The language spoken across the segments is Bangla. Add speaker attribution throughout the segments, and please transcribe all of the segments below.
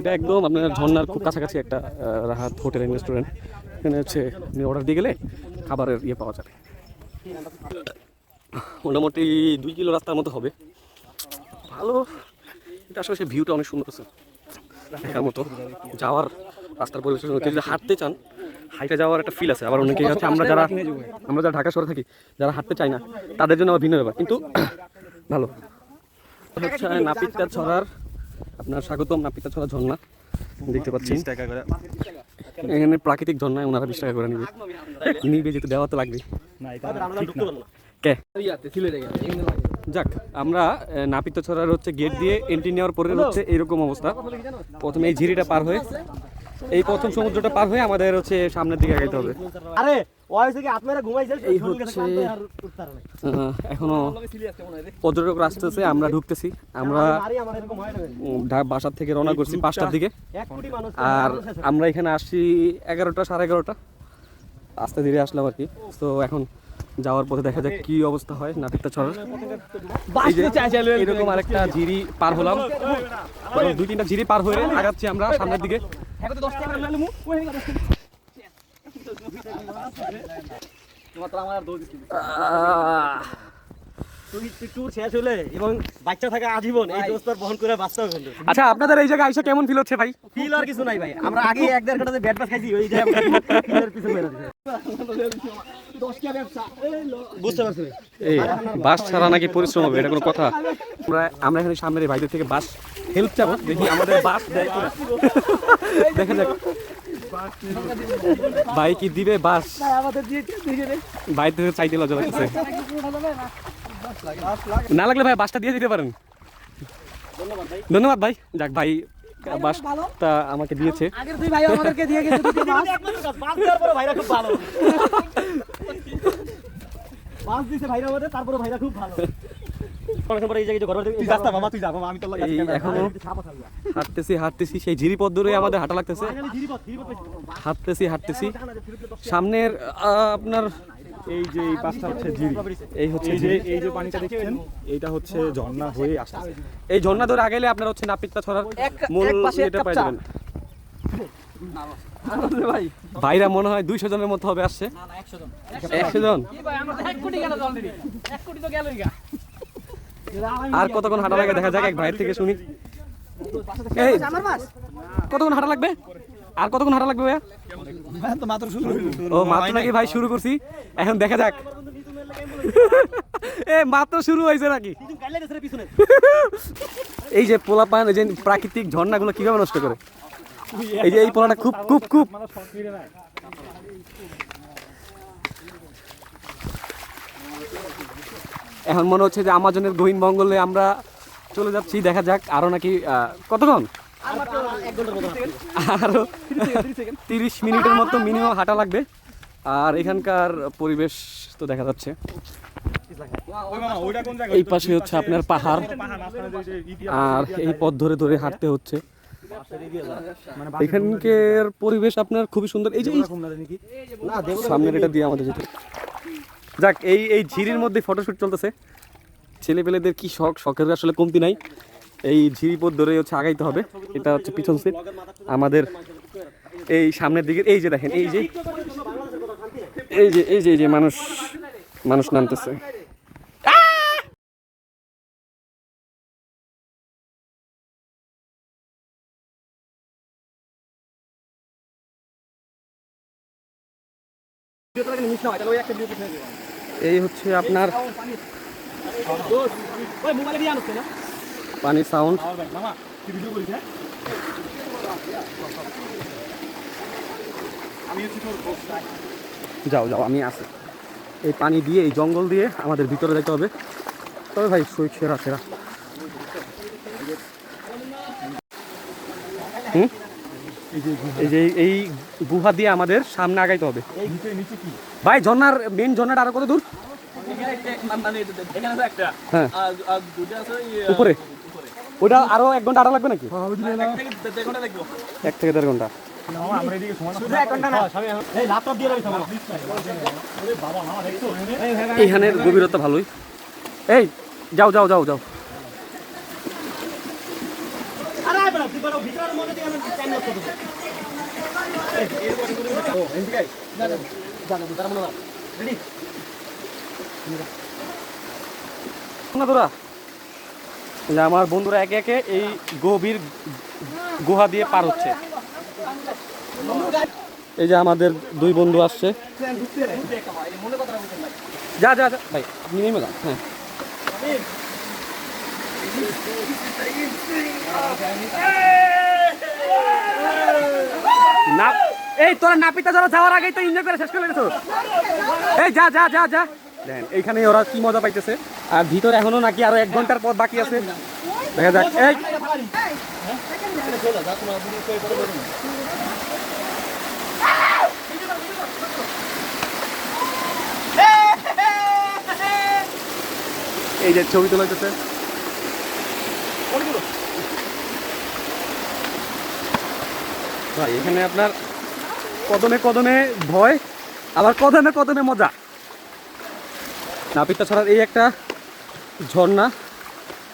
Speaker 1: এটা একদম আপনার ঝর্ণার খুব কাছাকাছি একটা রাহাত হোটেল রেস্টুরেন্ট এখানে হচ্ছে, আপনি অর্ডার দিয়ে গেলে খাবারের ইয়ে পাওয়া যাবে। মোটামুটি দুই কিলো রাস্তার মতো হবে। ভালো। এটা আসলে সে ভিউটা অনেক সুন্দর আছে দেখার মতো। যাওয়ার রাস্তার পরিবেশ কেউ যদি হাঁটতে চান হাইটে যাওয়ার একটা ফিল আছে। আবার অনেকে আছে আমরা যারা আমরা যারা ঢাকা শহরে থাকি যারা হাঁটতে চাই না তাদের জন্য আবার ভিন্ন ব্যাপার। কিন্তু ভালো। হচ্ছে নাপিতটা ছড়ার আপনার স্বাগতম নাপিতা ছড়া ঝর্ণা। দেখতে পাচ্ছি
Speaker 2: টাকা করে।
Speaker 1: এখানে প্রাকৃতিক ঝর্ণায় ওনারা বিশ টাকা করে নিবে। নিবে যেহেতু দেওয়া তো লাগবে। কে? যাক আমরা নাপিত ছড়ার হচ্ছে গেট দিয়ে এন্ট্রি নেওয়ার পরে হচ্ছে এরকম অবস্থা। প্রথমে এই ঝিরিটা পার হয়ে এই প্রথম সমুদ্রটা পার হয়ে আমাদের হচ্ছে সামনের দিকে আগাইতে হবে।
Speaker 3: আরে ওই থেকে আত্মারা ঘুমাইছে
Speaker 1: এই হচ্ছে এখনও পর্যটক আসতেছে আমরা ঢুকতেছি। আমরা বাসার থেকে রওনা করছি পাঁচটার দিকে। আর আমরা এখানে আসছি এগারোটা সাড়ে এগারোটা। আস্তে ধীরে আসলাম আর কি। তো এখন যাওয়ার পথে দেখা যাক কি অবস্থা হয় নাপিতটা ছড়ার। এরকম আরেকটা ঝিরি পার হলাম। দুই তিনটা ঝিরি পার হয়ে আগাচ্ছি আমরা সামনের দিকে।
Speaker 3: এখন 10 টাকা করে মু ওই গেল তোমার তো আমার দোষ
Speaker 1: আহ,
Speaker 3: তুই ট্যুর শেষ হলে এবং বাচ্চা থাকা আজীবন এই বহন করে
Speaker 1: আচ্ছা আপনাদের এই জায়গায় আইসা কেমন ফিল হচ্ছে ভাই?
Speaker 3: ফিল আর কিছু নাই ভাই। আমরা আগে এক দেড় ঘন্টাতে ব্যাট খাইছি ওই যে ফিলের পিছু মেরে দিছে বুঝতে পারছি
Speaker 1: এই বাস ছাড়া নাকি পরিশ্রম হবে এটা কোনো কথা? আমরা আমরা এখানে সামনের এই ভাইদের থেকে বাস হেল্প চাবো দেখি আমাদের বাস দেয়। দেখা যাক। ভাই কি দিবে বাস? ভাই থেকে চাইতে লজ্জা লাগতেছে। না লাগলে ভাই বাসটা দিয়ে দিতে পারেন। ধন্যবাদ ভাই। যাক ভাই বাসটা আমাকে দিয়েছে। হাঁটতেছি হাঁটতেছি সেই ঝিরি পথ ধরে আমাদের হাঁটা লাগতেছে। হাঁটতেছি হাঁটতেছি। সামনের আপনার
Speaker 2: এই যে এই পাশটা হচ্ছে ঝিরি।
Speaker 1: এই হচ্ছে
Speaker 2: যে এই যে পানিটা দেখছেন এইটা হচ্ছে ঝর্ণা হয়ে আসছে
Speaker 1: এই ঝর্ণা ধরে আগাইলে আপনার হচ্ছে নাপিতটা ছড়ার মূল
Speaker 3: এক পাশে
Speaker 1: এটা পাই যাবেন। ভাইরা মনে হয় দুইশো জনের মতো হবে আসছে? একশো জন। আর কতক্ষণ হাঁটা লাগে দেখা যাক এক ভাইয়ের থেকে শুনি। এই কতক্ষণ হাঁটা লাগবে? আর কতক্ষণ হাঁটা লাগবে
Speaker 2: শুরু
Speaker 1: ও মাত্র নাকি ভাই শুরু করছি? এখন দেখা যাক। এ মাত্র শুরু হয়েছে নাকি? এই যে পোলা পান এই যে প্রাকৃতিক ঝর্ণাগুলো কীভাবে নষ্ট করে? এই যে এই পোলাটা খুব খুব খুব। এখন মনে হচ্ছে যে আমাজনের গহীন মঙ্গলে আমরা চলে যাচ্ছি দেখা যাক আরও নাকি কতক্ষণ? আরও তিরিশ মিনিটের মতো মিনিমাম হাঁটা লাগবে। আর এখানকার পরিবেশ তো দেখা যাচ্ছে। এই পাশে হচ্ছে আপনার পাহাড়। আর এই পথ ধরে ধরে হাঁটতে হচ্ছে। এখানকার পরিবেশ আপনার খুবই সুন্দর। এই যে সামনের এটা দিয়ে আমাদের যেতে। যাক, এই এই ঝিরির মধ্যে ফটোশুট চলতেছে। ছেলেপেলেদের কি শখ? শখের আসলে কমতি নাই। এই ঝিরি পথ ধরে হচ্ছে আগাইতে হবে। এটা হচ্ছে পিছন সিট আমাদের এই সামনের দিকে, এই যে দেখেন, এই যে এই যে এই যে এই যে মানুষ মানুষ নামতেছে। এই হচ্ছে আপনার পানির সাউন্ড
Speaker 2: হ্যাঁ? তোর
Speaker 1: যাও যাও আমি আসি এই পানি দিয়ে এই জঙ্গল দিয়ে আমাদের ভিতরে যেতে হবে। তবে ভাই সই সেরা সেরা। হুম? এই যে এই গুহা দিয়ে আমাদের সামনে আগাইতে হবে। ভাই ঝর্ণার মেন ঝর্ণাটা আরও কত দূর? হ্যাঁ। উপরে। ওটা আরও এক ঘণ্টা আরও লাগবে নাকি?
Speaker 3: লাগবে।
Speaker 1: এক থেকে দেড়
Speaker 3: ঘণ্টা।
Speaker 1: এইখানের গভীরতা ভালোই। এই যাও যাও যাও যাও।
Speaker 3: যা, তারা মনে হয়। Ready?
Speaker 1: না তোরা এই যে আমার বন্ধুরা একে একে এই গভীর গুহা দিয়ে পার হচ্ছে। এই যে আমাদের দুই বন্ধু আসছে। যা যা যা, ভাই, আপনি নেমে যান হ্যাঁ। এই তোরা নাপিতা যারা যাওয়ার আগেই তো এনজয় করে শেষ করে গেছো। এই যা যা যা যা। দেখেন এইখানে ওরা কি মজা পাইতেছে? আর ভিতরে এখনও নাকি আরও এক ঘণ্টার পর বাকি আছে। দেখা যাক। এই! যে ছবি তোলা হইতেছে। এখানে আপনার কদমে কদমে ভয়, আবার কদমে কদমে মজা। নাপিতা ছাড়ার এই একটা ঝর্ণা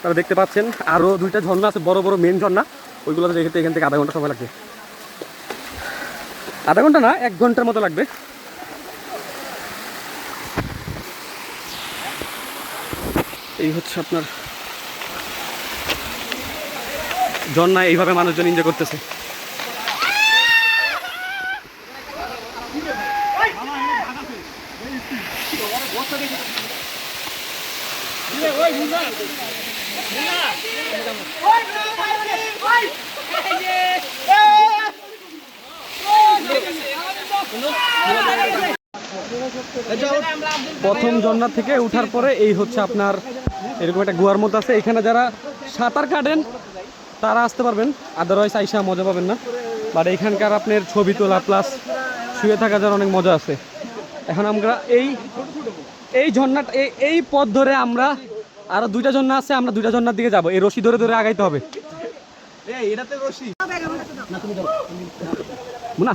Speaker 1: তারা দেখতে পাচ্ছেন আরও দুইটা ঝর্ণা আছে, বড় বড় মেন ঝর্ণা। ওইগুলোতে দেখতে এখান থেকে আধা ঘণ্টা সময় লাগবে। আধা ঘণ্টা না, এক ঘণ্টার মতো লাগবে। এই হচ্ছে আপনার ঝর্ণা, এইভাবে মানুষজন এনজয় করতেছে। প্রথম ঝর্ণা থেকে উঠার পরে এই হচ্ছে আপনার এরকম একটা গুহার মতো আছে। এখানে যারা সাঁতার কাটেন তারা আসতে পারবেন। আদারওয়াইজ আইসা মজা পাবেন না। বাট এখানকার আপনার ছবি তোলা প্লাস শুয়ে থাকা যার অনেক মজা আছে। এখন আমরা এই এই ঝর্ণাটা এই এই পথ ধরে আমরা আরও দুইটা ঝর্ণা আছে আমরা দুইটা ঝর্ণার দিকে যাব। এই রশি ধরে ধরে আগাইতে হবে। মুনা।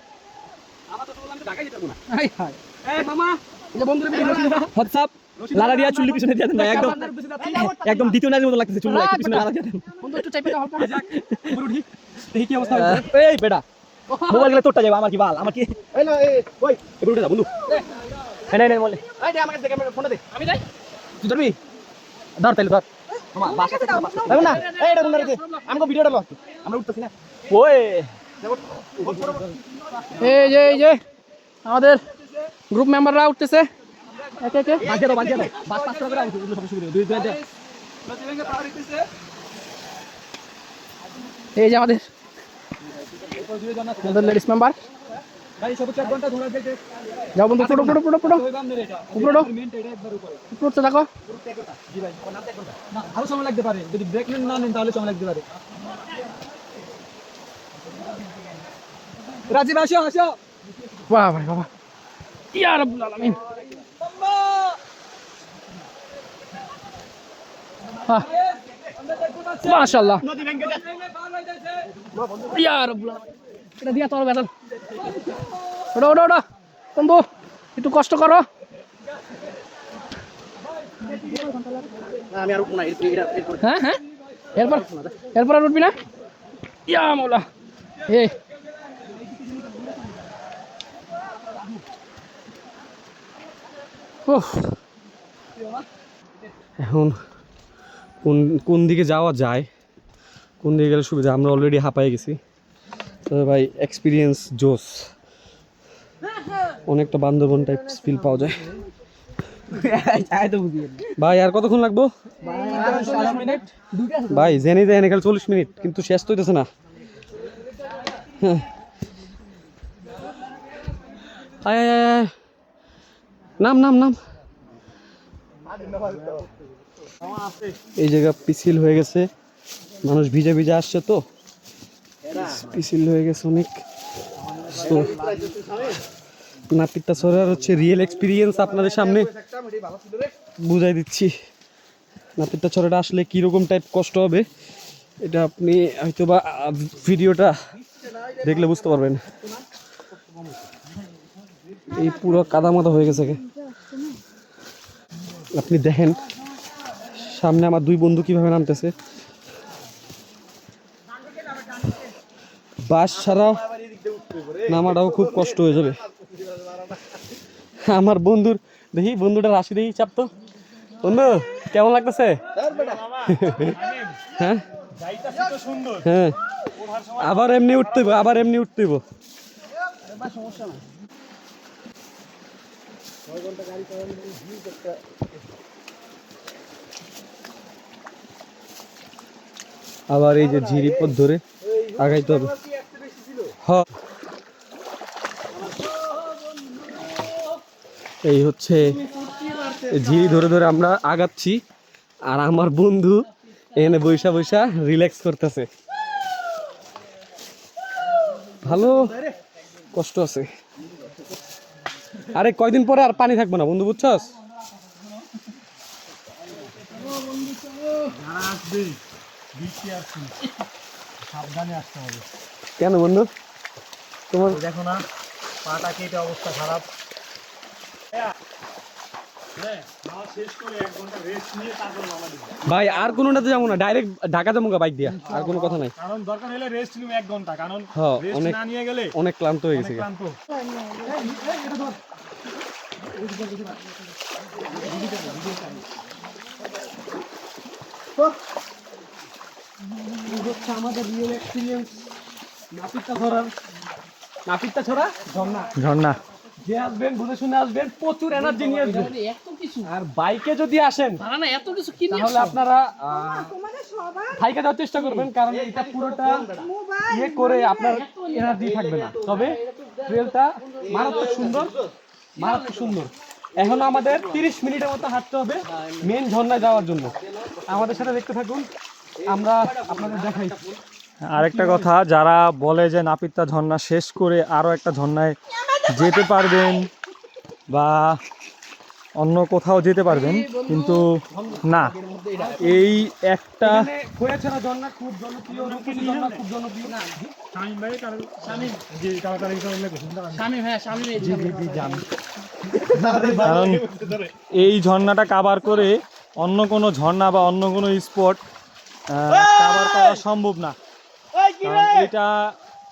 Speaker 3: একদম একদম দ্বিতীয় নাজের মতো লাগতেছে চুল্লি পিছনে লালা দিয়ে দেন
Speaker 4: বন্ধু একটু চাইপে দাও হালকা
Speaker 1: দেখি কি অবস্থা
Speaker 3: এই বেটা মোবাইল গেলে তোরটা যাবে আমার কি বাল আমার কি
Speaker 4: এই না এই ওই
Speaker 1: এবার উঠে যা বন্ধু
Speaker 3: এই বলে
Speaker 4: এই দে আমার কাছে ক্যামেরা ফোনটা দে আমি যাই
Speaker 3: তুই ধরবি ধর তাহলে ধর মামা বাসা
Speaker 4: না এই এটা তোমরা রেখে আমাকে ভিডিওটা লো আমরা উঠতেছি না
Speaker 3: ওই
Speaker 4: এই যে এই যে, আমাদের গ্রুপ মেম্বাররা উঠতেছে। এই যে আমাদের লেডিস মেম্বার যাও বন্ধু
Speaker 3: ওই বাম ধরে এটা
Speaker 4: উপরে
Speaker 3: উপরে
Speaker 4: থাকো।
Speaker 3: জি সময় লাগতে পারে। যদি ব্রেক না নেন, তাহলে সময় লাগতে পারে। রাজীব আসো আসো।
Speaker 4: বাহ ভাই বাবা। ইয়া রাব্বুল আলামিন। মাশাআল্লাহ। ইয়া রাব্বুল আলামিন। এটা দিয়া তোর বেতন। ওটা ওটা ওটা বন্ধু একটু কষ্ট করো।
Speaker 3: আমি আর না এটা এরপর
Speaker 4: হ্যাঁ হ্যাঁ। এরপর এরপর আর উঠবি না? ইয়া মৌলা এই
Speaker 1: এখন কোন কোন দিকে যাওয়া যায় কোন দিকে গেলে সুবিধা আমরা অলরেডি হাঁপাই গেছি। তবে ভাই এক্সপিরিয়েন্স জোস। অনেকটা বান্দরবন টাইপ ফিল পাওয়া যায়। ভাই আর কতক্ষণ লাগবো? ভাই জেনে যায় এখানে চল্লিশ মিনিট কিন্তু শেষ তো হইতেছে না। হ্যাঁ। আয়, আয়, আয়। নাম নাম নাম। এই জায়গা পিছিল হয়ে গেছে। মানুষ ভিজে ভিজে আসছে তো। পিছিল হয়ে গেছে অনেক। তো নাপিতটা সরার হচ্ছে রিয়েল এক্সপিরিয়েন্স আপনাদের সামনে বুঝাই দিচ্ছি। নাপিতটা ছড়াটা আসলে কীরকম টাইপ কষ্ট হবে, এটা আপনি হয়তো বা ভিডিওটা দেখলে বুঝতে পারবেন। এই পুরো কাদা মাদা হয়ে গেছে। আপনি দেখেন সামনে আমার দুই বন্ধু কীভাবে নামতেছে। বাস ছাড়া নামাটাও খুব কষ্ট হয়ে যাবে। আমার বন্ধুর দেখি বন্ধুটা রাশি দেখি চাপ তো। বন্ধু কেমন লাগতেছে? হ্যাঁ? হ্যাঁ। আবার এমনি উঠতে হইবো, আবার এমনি আবার এই যে ঝিরি পথ ধরে আগাইতে হবে। এই হচ্ছে ঝিরি ধরে ধরে আমরা আগাচ্ছি। আর আমার বন্ধু এখানে বৈশা বৈশা রিল্যাক্স করতেছে। ভালো? কষ্ট আছে। আরে কয়দিন পরে আর পানি থাকবে না বন্ধু বুঝছস?
Speaker 2: সাবধানে আসতে হবে।
Speaker 1: কেন বন্ধু? তোমার
Speaker 2: দেখো না পাটা কেটে অবস্থা খারাপ।
Speaker 1: ভাই আর কোনোটাতে যাব না ডাইরেক্ট ঢাকা যাব বাইক দিয়া আর কোনো কথা নাই।
Speaker 2: কারণ দরকার হলে রেস্ট নিব এক ঘণ্টা কারণ
Speaker 1: হ্যাঁ, অনেক-
Speaker 2: না নিয়ে গেলে
Speaker 1: অনেক ক্লান্ত হয়ে গেছে
Speaker 2: ক্লান্ত।
Speaker 1: হচ্ছে আমাদের রিয়েল এক্সপিরিয়েন্স নাপিতটা ধরার নাপিতটা ছড়া ঝর্ণা।
Speaker 2: ঝর্ণা
Speaker 1: যে আসবেন বুঝে শুনে আসবেন প্রচুর এনার্জি নিয়ে আসবেন।
Speaker 4: এত কিছু।
Speaker 1: আর বাইকে যদি আসেন
Speaker 4: না না এত কিছু কি
Speaker 1: তাহলে আপনারা বাইকে যাওয়ার চেষ্টা করবেন কারণ এটা পুরোটা ইয়ে করে আপনার এনার্জি থাকবে না। তবে ট্রেলটা মারাত্মক সুন্দর। মারাত্মক সুন্দর। এখন আমাদের তিরিশ মিনিটের মতো হাঁটতে হবে মেন ঝর্ণায় যাওয়ার জন্য। আমাদের সাথে দেখতে থাকুন। আমরা আপনাদের দেখাই।
Speaker 2: আরেকটা কথা, যারা বলে যে নাপিতটা ঝর্ণা শেষ করে আরও একটা ঝর্ণায় যেতে পারবেন বা অন্য কোথাও যেতে পারবেন কিন্তু না এই একটা কারণ এই ঝর্ণাটা কাভার করে অন্য কোনো ঝর্ণা বা অন্য কোনো স্পট কাভার করা সম্ভব না। এটা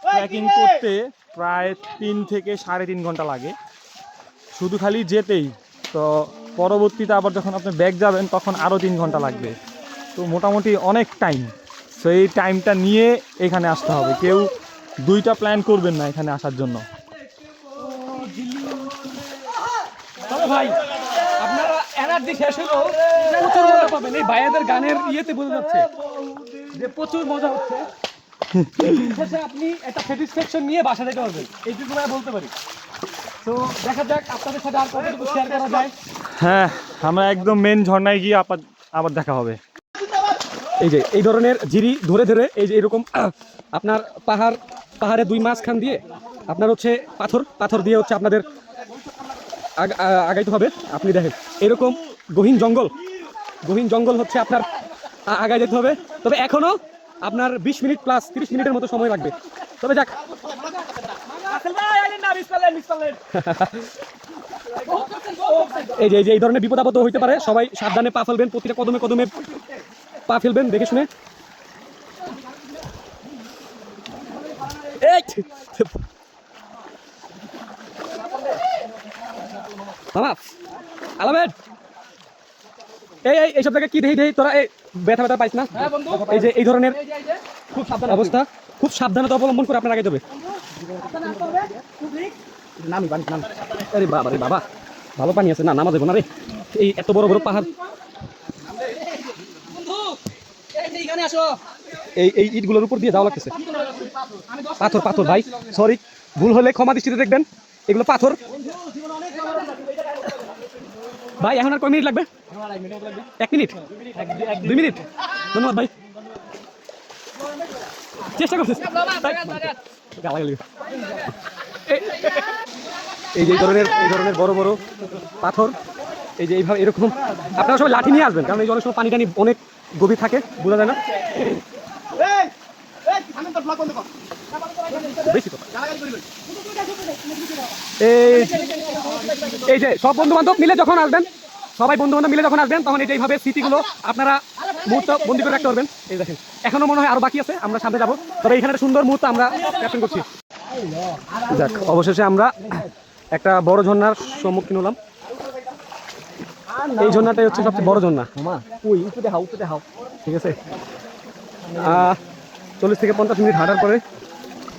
Speaker 2: ট্রেকিং করতে প্রায় তিন থেকে সাড়ে তিন ঘণ্টা লাগে। শুধু খালি যেতেই। তো পরবর্তীতে আবার যখন আপনি ব্যাক যাবেন তখন আরও তিন ঘণ্টা লাগবে। তো মোটামুটি অনেক টাইম তো এই টাইমটা নিয়ে এখানে আসতে হবে। কেউ দুইটা প্ল্যান করবেন না এখানে আসার জন্য।
Speaker 1: ভাই আপনারা এনার্জি শেষ হলো প্রচুর মজা পাবেন। এই ভাইয়াদের গানের ইয়েতে বোঝা যাচ্ছে যে প্রচুর মজা হচ্ছে। শেষে আপনি একটা স্যাটিসফ্যাকশন নিয়ে বাসা যেতে পারবেন এইটুকু বলতে পারি। তো
Speaker 2: হ্যাঁ আমরা একদম মেন ঝর্ণায় গিয়ে আবার আবার দেখা হবে।
Speaker 1: এই যে, এই ধরনের জিরি ধরে ধরে, এই যে এরকম আপনার পাহাড় পাহাড়ে দুই মাঝখান দিয়ে, আপনার হচ্ছে পাথর পাথর দিয়ে হচ্ছে আপনাদের আগাইতে হবে। আপনি দেখেন, এরকম গহীন জঙ্গল। গহীন জঙ্গল হচ্ছে আপনার আগায় যেতে হবে। তবে এখনও আপনার বিশ মিনিট প্লাস তিরিশ মিনিটের মতো সময় লাগবে। তবে যাক এই যে এই যে এই ধরনের বিপদ আপদ হইতে পারে সবাই সাবধানে পা ফেলবেন প্রতিটা কদমে কদমে পা ফেলবেন দেখে শুনে। মামা আলামেদ! এই এই এইসব জায়গায় কি তোরা এই ব্যথা ব্যথা পাইস না?
Speaker 4: হ্যাঁ
Speaker 1: এই যে এই ধরনের খুব সাবধান অবস্থা খুব সাবধানতা অবলম্বন করে আপনার আগে যাবে। নামি পানি নাম। আরে বাবা রে বাবা। ভালো পানি আছে না নামা দেবো না রে। এই এত বড় বড় পাহাড়
Speaker 4: এই
Speaker 1: এই ইটগুলোর উপর দিয়ে যাওয়া লাগতেছে। পাথর পাথর ভাই সরি ভুল হলে ক্ষমা দৃষ্টিতে দেখবেন। এগুলো পাথর। ভাই এখন আর কয় মিনিট লাগবে? এক মিনিট? দুই মিনিট? ধন্যবাদ ভাই। চেষ্টা করছিস এই- যে এই ধরনের এই ধরনের বড় বড় পাথর, এই যে এইভাবে এরকম। আপনারা সবাই লাঠি নিয়ে আসবেন, কারণ এই অনেক সময় পানি টানি অনেক গভীর থাকে, বোঝা যায় না?
Speaker 3: এই
Speaker 1: যে সব বন্ধু বান্ধব মিলে যখন আসবেন, সবাই বন্ধু বান্ধব মিলে যখন আসবেন, তখন এইভাবে স্মৃতিগুলো আপনারা মুহূর্ত বন্দি করে রাখতে পারবেন। এই দেখেন এখনও মনে হয় আরও বাকি আছে আমরা সামনে যাব। তবে এখানে একটা সুন্দর মুহূর্ত আমরা ক্যাপশন করছি। যাক অবশেষে আমরা একটা বড় ঝর্ণার সম্মুখীন হলাম। এই ঝর্ণাটাই হচ্ছে সবচেয়ে বড় ঝর্ণা। ওই উপরে হাও উপরে হাও। ঠিক আছে? চল্লিশ থেকে পঞ্চাশ মিনিট হাঁটার পরে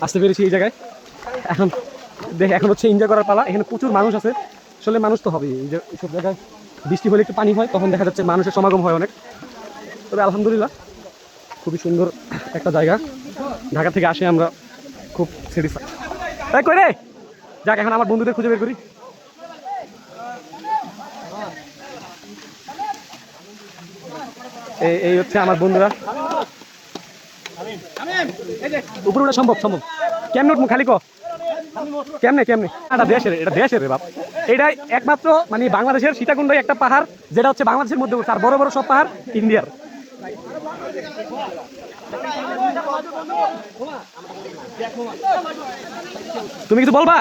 Speaker 1: আসতে পেরেছি এই জায়গায়। এখন দেখ এখন হচ্ছে এনজয় করার পালা। এখানে প্রচুর মানুষ আছে। আসলে মানুষ তো হবে এই যে এইসব জায়গায় বৃষ্টি হলে একটু পানি হয় তখন দেখা যাচ্ছে মানুষের সমাগম হয় অনেক। তবে আলহামদুলিল্লাহ, খুবই সুন্দর একটা জায়গা। ঢাকা থেকে আসে আমরা খুব স্যাটিসফাই তাই যাক, এখন আমার বন্ধুদের খুঁজে বের করি। এই হচ্ছে আমার বন্ধুরা। উপরে ওঠা সম্ভব সম্ভব। কেমনে উঠবো? খালি ক। কেমনে কেমনে? এটা দেশের এটা দেশের বাপ। এটাই একমাত্র মানে বাংলাদেশের সীতাকুণ্ডই একটা পাহাড়, যেটা হচ্ছে বাংলাদেশের মধ্যে আর বড় বড় সব পাহাড় ইন্ডিয়ার। তুমি কিছু বলবা?